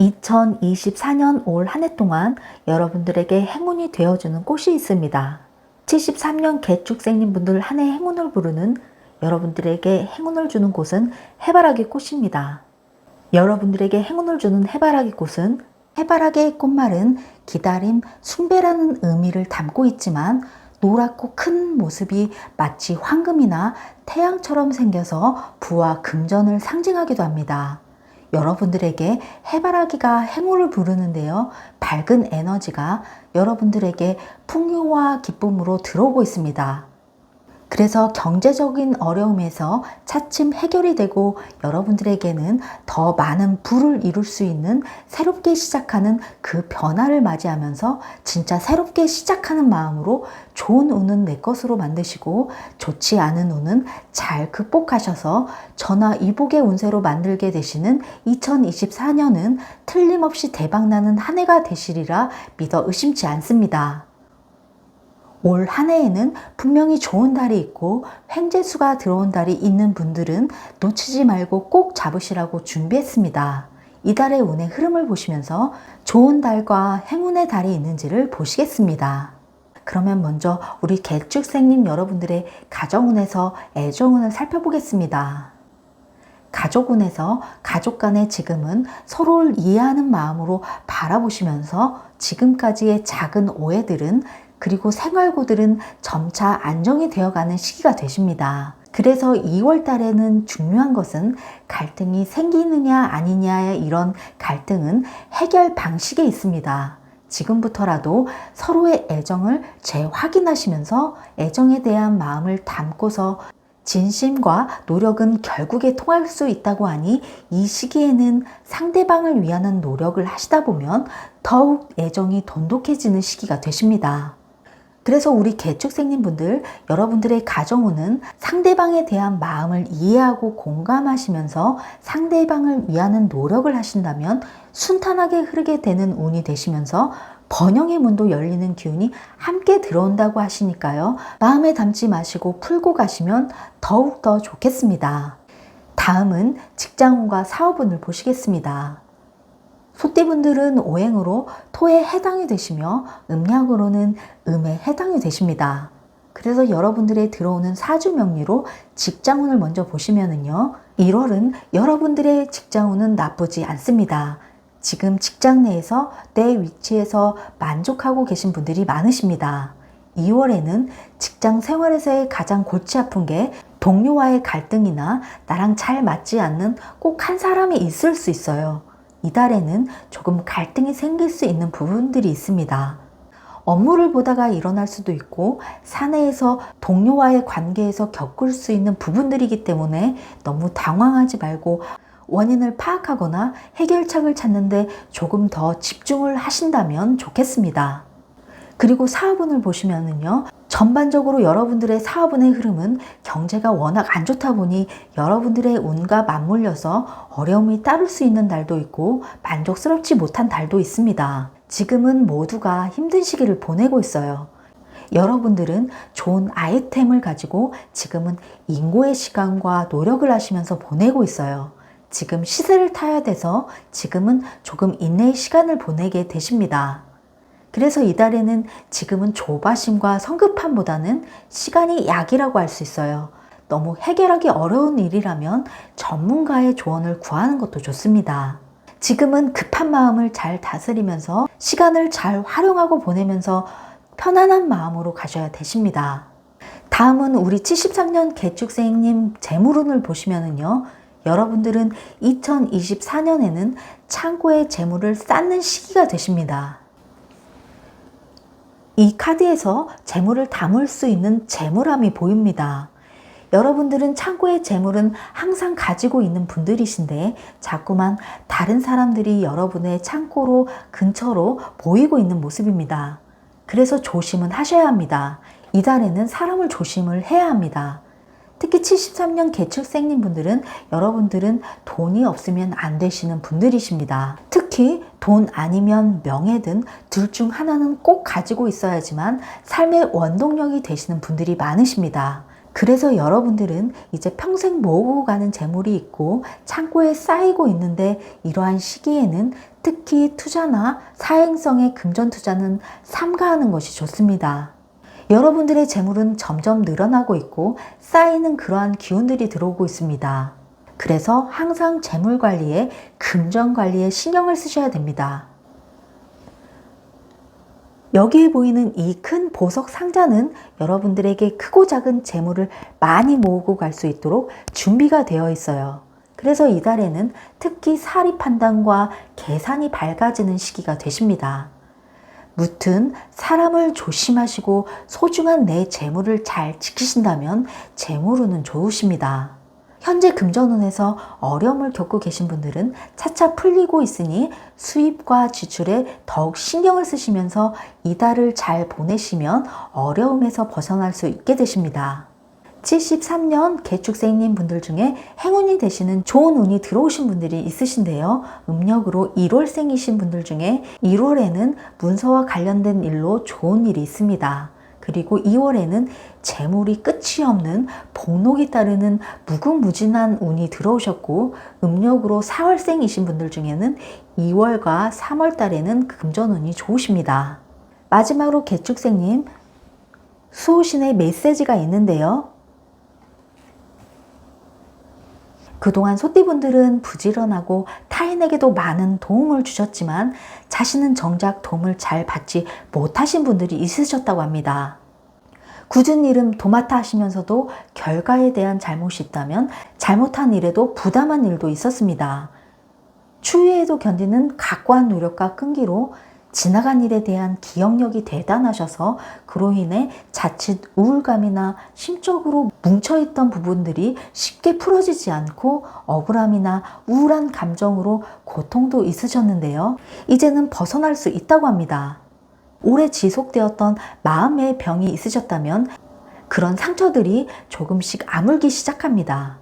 2024년 올 한 해 동안 여러분들에게 행운이 되어주는 꽃이 있습니다. 73년 개축생님 분들 한 해 행운을 부르는 여러분들에게 행운을 주는 곳은 해바라기 꽃입니다. 여러분들에게 행운을 주는 해바라기 꽃은 해바라기의 꽃말은 기다림, 숭배라는 의미를 담고 있지만 노랗고 큰 모습이 마치 황금이나 태양처럼 생겨서 부와 금전을 상징하기도 합니다. 여러분들에게 해바라기가 행운을 부르는데요. 밝은 에너지가 여러분들에게 풍요와 기쁨으로 들어오고 있습니다. 그래서 경제적인 어려움에서 차츰 해결이 되고 여러분들에게는 더 많은 부를 이룰 수 있는 새롭게 시작하는 그 변화를 맞이하면서 진짜 새롭게 시작하는 마음으로 좋은 운은 내 것으로 만드시고 좋지 않은 운은 잘 극복하셔서 전화 이복의 운세로 만들게 되시는 2024년은 틀림없이 대박나는 한 해가 되시리라 믿어 의심치 않습니다. 올 한 해에는 분명히 좋은 달이 있고 횡재수가 들어온 달이 있는 분들은 놓치지 말고 꼭 잡으시라고 준비했습니다. 이 달의 운의 흐름을 보시면서 좋은 달과 행운의 달이 있는지를 보시겠습니다. 그러면 먼저 우리 개축생님 여러분들의 가정운에서 애정운을 살펴보겠습니다. 가족운에서 가족 간의 지금은 서로를 이해하는 마음으로 바라보시면서 지금까지의 작은 오해들은 그리고 생활고들은 점차 안정이 되어가는 시기가 되십니다. 그래서 2월 달에는 중요한 것은 갈등이 생기느냐 아니냐의 이런 갈등은 해결 방식에 있습니다. 지금부터라도 서로의 애정을 재확인하시면서 애정에 대한 마음을 담고서 진심과 노력은 결국에 통할 수 있다고 하니 이 시기에는 상대방을 위하는 노력을 하시다 보면 더욱 애정이 돈독해지는 시기가 되십니다. 그래서 우리 개축생님 분들, 여러분들의 가정운은 상대방에 대한 마음을 이해하고 공감하시면서 상대방을 위하는 노력을 하신다면 순탄하게 흐르게 되는 운이 되시면서 번영의 문도 열리는 기운이 함께 들어온다고 하시니까요. 마음에 담지 마시고 풀고 가시면 더욱더 좋겠습니다. 다음은 직장운과 사업운을 보시겠습니다. 소띠분들은 오행으로 토에 해당이 되시며 음약으로는 음에 해당이 되십니다. 그래서 여러분들의 들어오는 사주 명리로 직장운을 먼저 보시면은요. 1월은 여러분들의 직장운은 나쁘지 않습니다. 지금 직장 내에서 내 위치에서 만족하고 계신 분들이 많으십니다. 2월에는 직장 생활에서의 가장 골치 아픈 게 동료와의 갈등이나 나랑 잘 맞지 않는 꼭 한 사람이 있을 수 있어요. 이달에는 조금 갈등이 생길 수 있는 부분들이 있습니다. 업무를 보다가 일어날 수도 있고 사내에서 동료와의 관계에서 겪을 수 있는 부분들이기 때문에 너무 당황하지 말고 원인을 파악하거나 해결책을 찾는데 조금 더 집중을 하신다면 좋겠습니다. 그리고 사업운을 보시면은요. 전반적으로 여러분들의 사업운의 흐름은 경제가 워낙 안 좋다 보니 여러분들의 운과 맞물려서 어려움이 따를 수 있는 달도 있고 만족스럽지 못한 달도 있습니다. 지금은 모두가 힘든 시기를 보내고 있어요. 여러분들은 좋은 아이템을 가지고 지금은 인고의 시간과 노력을 하시면서 보내고 있어요. 지금 시세를 타야 돼서 지금은 조금 인내의 시간을 보내게 되십니다. 그래서 이달에는 지금은 조바심과 성급함보다는 시간이 약이라고 할 수 있어요. 너무 해결하기 어려운 일이라면 전문가의 조언을 구하는 것도 좋습니다. 지금은 급한 마음을 잘 다스리면서 시간을 잘 활용하고 보내면서 편안한 마음으로 가셔야 되십니다. 다음은 우리 73년 개축생님 재물운을 보시면은요. 여러분들은 2024년에는 창고에 재물을 쌓는 시기가 되십니다. 이 카드에서 재물을 담을 수 있는 재물함이 보입니다. 여러분들은 창고의 재물은 항상 가지고 있는 분들이신데 자꾸만 다른 사람들이 여러분의 창고로 근처로 보이고 있는 모습입니다. 그래서 조심은 하셔야 합니다. 이달에는 사람을 조심을 해야 합니다. 특히 73년 개축생님 분들은 여러분들은 돈이 없으면 안 되시는 분들이십니다. 특히 돈 아니면 명예든 둘 중 하나는 꼭 가지고 있어야지만 삶의 원동력이 되시는 분들이 많으십니다. 그래서 여러분들은 이제 평생 모으고 가는 재물이 있고 창고에 쌓이고 있는데 이러한 시기에는 특히 투자나 사행성의 금전 투자는 삼가하는 것이 좋습니다. 여러분들의 재물은 점점 늘어나고 있고 쌓이는 그러한 기운들이 들어오고 있습니다. 그래서 항상 재물 관리에 금전 관리에 신경을 쓰셔야 됩니다. 여기에 보이는 이 큰 보석 상자는 여러분들에게 크고 작은 재물을 많이 모으고 갈 수 있도록 준비가 되어 있어요. 그래서 이달에는 특히 사리 판단과 계산이 밝아지는 시기가 되십니다. 무튼 사람을 조심하시고 소중한 내 재물을 잘 지키신다면 재물운은 좋으십니다. 현재 금전운에서 어려움을 겪고 계신 분들은 차차 풀리고 있으니 수입과 지출에 더욱 신경을 쓰시면서 이달을 잘 보내시면 어려움에서 벗어날 수 있게 되십니다. 73년 개축생님 분들 중에 행운이 되시는 좋은 운이 들어오신 분들이 있으신데요. 음력으로 1월생이신 분들 중에 1월에는 문서와 관련된 일로 좋은 일이 있습니다. 그리고 2월에는 재물이 끝이 없는 복록이 따르는 무궁무진한 운이 들어오셨고 음력으로 4월생이신 분들 중에는 2월과 3월 달에는 금전운이 좋으십니다. 마지막으로 개축생님 수호신의 메시지가 있는데요. 그동안 소띠분들은 부지런하고 타인에게도 많은 도움을 주셨지만 자신은 정작 도움을 잘 받지 못하신 분들이 있으셨다고 합니다. 굳은 일은 도맡아 하시면서도 결과에 대한 잘못이 있다면 잘못한 일에도 부담한 일도 있었습니다. 추위에도 견디는 각고한 노력과 끈기로 지나간 일에 대한 기억력이 대단하셔서 그로 인해 자칫 우울감이나 심적으로 뭉쳐있던 부분들이 쉽게 풀어지지 않고 억울함이나 우울한 감정으로 고통도 있으셨는데요. 이제는 벗어날 수 있다고 합니다. 오래 지속되었던 마음의 병이 있으셨다면 그런 상처들이 조금씩 아물기 시작합니다.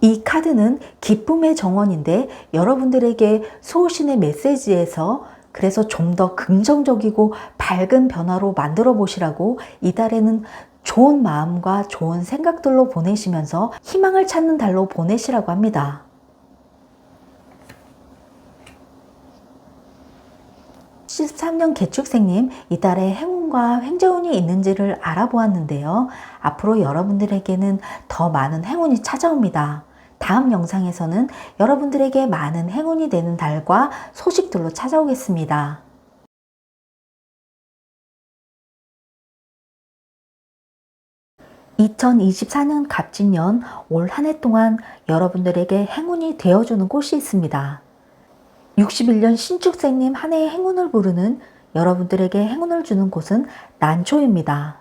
이 카드는 기쁨의 정원인데 여러분들에게 소신의 메시지에서 그래서 좀 더 긍정적이고 밝은 변화로 만들어 보시라고 이달에는 좋은 마음과 좋은 생각들로 보내시면서 희망을 찾는 달로 보내시라고 합니다. 13년 개축생님, 이달에 행운과 횡재운이 있는지를 알아보았는데요. 앞으로 여러분들에게는 더 많은 행운이 찾아옵니다. 다음 영상에서는 여러분들에게 많은 행운이 되는 달과 소식들로 찾아오겠습니다. 2024년 갑진년 올 한 해 동안 여러분들에게 행운이 되어주는 곳이 있습니다. 61년 신축생님 한 해의 행운을 부르는 여러분들에게 행운을 주는 곳은 난초입니다.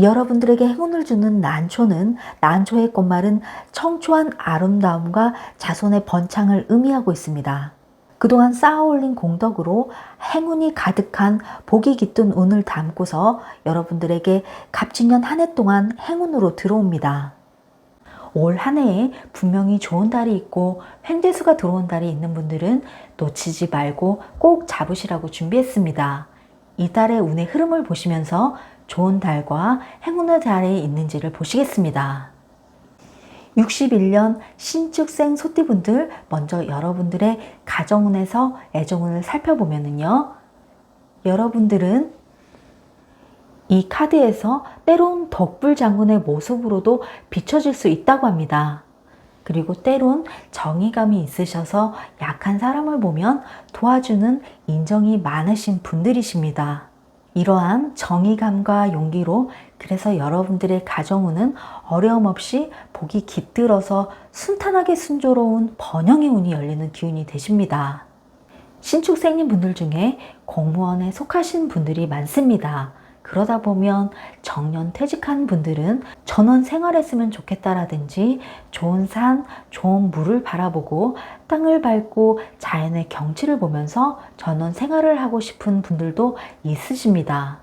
여러분들에게 행운을 주는 난초는 난초의 꽃말은 청초한 아름다움과 자손의 번창을 의미하고 있습니다. 그동안 쌓아올린 공덕으로 행운이 가득한 복이 깃든 운을 담고서 여러분들에게 갑진년 한 해 동안 행운으로 들어옵니다. 올 한 해에 분명히 좋은 달이 있고 횡재수가 들어온 달이 있는 분들은 놓치지 말고 꼭 잡으시라고 준비했습니다. 이 달의 운의 흐름을 보시면서 좋은 달과 행운의 달이 있는지를 보시겠습니다. 61년 신축생 소띠분들 먼저 여러분들의 가정운에서 애정운을 살펴보면은요. 여러분들은 이 카드에서 때론 덕불 장군의 모습으로도 비춰질 수 있다고 합니다. 그리고 때론 정의감이 있으셔서 약한 사람을 보면 도와주는 인정이 많으신 분들이십니다. 이러한 정의감과 용기로 그래서 여러분들의 가정운은 어려움 없이 복이 깃들어서 순탄하게 순조로운 번영의 운이 열리는 기운이 되십니다. 신축생님 분들 중에 공무원에 속하신 분들이 많습니다. 그러다 보면 정년 퇴직한 분들은 전원 생활했으면 좋겠다라든지 좋은 산, 좋은 물을 바라보고 땅을 밟고 자연의 경치를 보면서 전원 생활을 하고 싶은 분들도 있으십니다.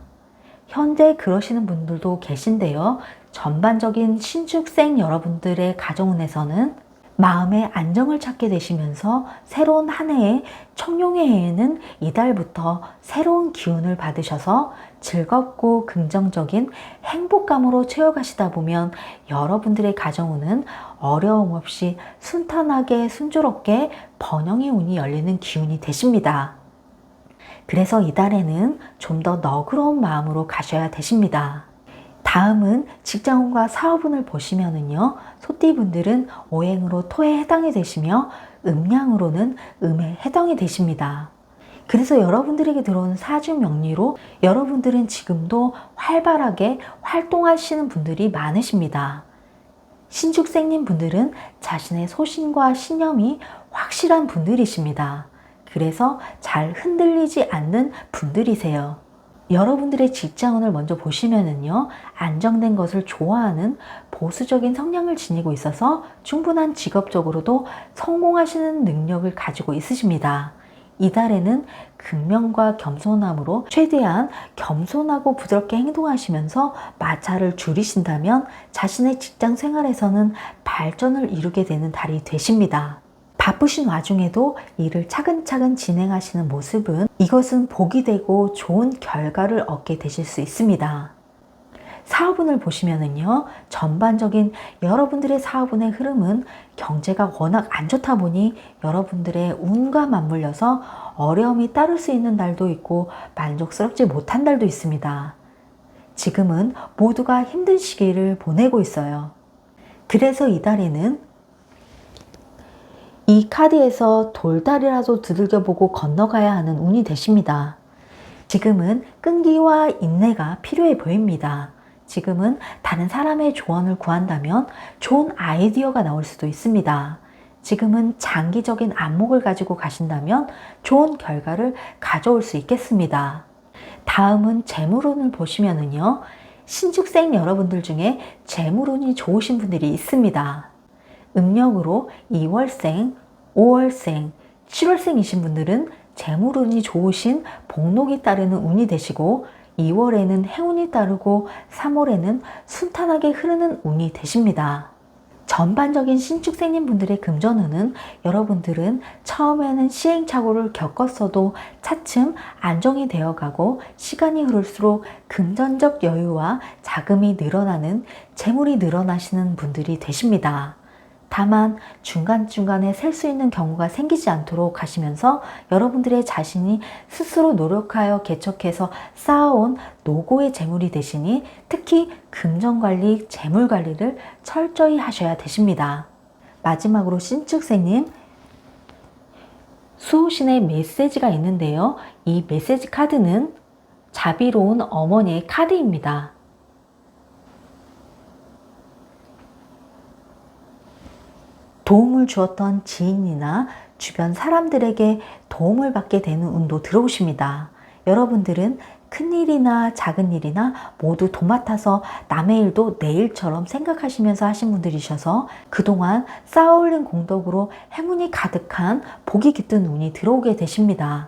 현재 그러시는 분들도 계신데요. 전반적인 신축생 여러분들의 가정운에서는 마음의 안정을 찾게 되시면서 새로운 한 해의 청룡의 해에는 이달부터 새로운 기운을 받으셔서 즐겁고 긍정적인 행복감으로 채워가시다 보면 여러분들의 가정운은 어려움 없이 순탄하게 순조롭게 번영의 운이 열리는 기운이 되십니다. 그래서 이달에는 좀 더 너그러운 마음으로 가셔야 되십니다. 다음은 직장운과 사업운을 보시면은요, 소띠분들은 오행으로 토에 해당이 되시며 음양으로는 음에 해당이 되십니다. 그래서 여러분들에게 들어오는 사주 명리로 여러분들은 지금도 활발하게 활동하시는 분들이 많으십니다. 신축생님 분들은 자신의 소신과 신념이 확실한 분들이십니다. 그래서 잘 흔들리지 않는 분들이세요. 여러분들의 직장운을 먼저 보시면은요, 안정된 것을 좋아하는 보수적인 성향을 지니고 있어서 충분한 직업적으로도 성공하시는 능력을 가지고 있으십니다. 이달에는 극명과 겸손함으로 최대한 겸손하고 부드럽게 행동하시면서 마찰을 줄이신다면 자신의 직장 생활에서는 발전을 이루게 되는 달이 되십니다. 바쁘신 와중에도 일을 차근차근 진행하시는 모습은 이것은 복이 되고 좋은 결과를 얻게 되실 수 있습니다. 사업운을 보시면은요, 전반적인 여러분들의 사업운의 흐름은 경제가 워낙 안 좋다 보니 여러분들의 운과 맞물려서 어려움이 따를 수 있는 달도 있고 만족스럽지 못한 달도 있습니다. 지금은 모두가 힘든 시기를 보내고 있어요. 그래서 이달에는 이 카드에서 돌다리라도 두들겨보고 건너가야 하는 운이 되십니다. 지금은 끈기와 인내가 필요해 보입니다. 지금은 다른 사람의 조언을 구한다면 좋은 아이디어가 나올 수도 있습니다. 지금은 장기적인 안목을 가지고 가신다면 좋은 결과를 가져올 수 있겠습니다. 다음은 재물운을 보시면은요. 신축생 여러분들 중에 재물운이 좋으신 분들이 있습니다. 음력으로 2월생, 5월생, 7월생이신 분들은 재물운이 좋으신 복록이 따르는 운이 되시고 2월에는 행운이 따르고 3월에는 순탄하게 흐르는 운이 되십니다. 전반적인 신축생님 분들의 금전운은 여러분들은 처음에는 시행착오를 겪었어도 차츰 안정이 되어가고 시간이 흐를수록 금전적 여유와 자금이 늘어나는 재물이 늘어나시는 분들이 되십니다. 다만 중간중간에 셀 수 있는 경우가 생기지 않도록 하시면서 여러분들의 자신이 스스로 노력하여 개척해서 쌓아온 노고의 재물이 되시니 특히 금전관리, 재물관리를 철저히 하셔야 되십니다. 마지막으로 신축생님 수호신의 메시지가 있는데요. 이 메시지 카드는 자비로운 어머니의 카드입니다. 도움을 주었던 지인이나 주변 사람들에게 도움을 받게 되는 운도 들어오십니다. 여러분들은 큰 일이나 작은 일이나 모두 도맡아서 남의 일도 내 일처럼 생각하시면서 하신 분들이셔서 그동안 쌓아올린 공덕으로 행운이 가득한 복이 깃든 운이 들어오게 되십니다.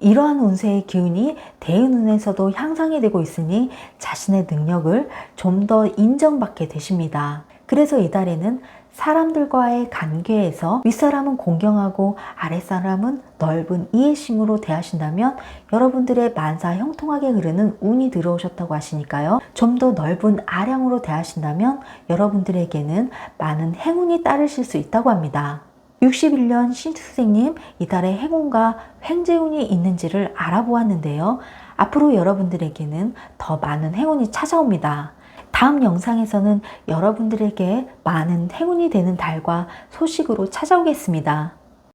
이러한 운세의 기운이 대운운에서도 향상이 되고 있으니 자신의 능력을 좀 더 인정받게 되십니다. 그래서 이달에는 사람들과의 관계에서 윗사람은 공경하고 아랫사람은 넓은 이해심으로 대하신다면 여러분들의 만사 형통하게 흐르는 운이 들어오셨다고 하시니까요. 좀 더 넓은 아량으로 대하신다면 여러분들에게는 많은 행운이 따르실 수 있다고 합니다. 61년 신수생님 이달에 행운과 횡재운이 있는지를 알아보았는데요. 앞으로 여러분들에게는 더 많은 행운이 찾아옵니다. 다음 영상에서는 여러분들에게 많은 행운이 되는 달과 소식으로 찾아오겠습니다.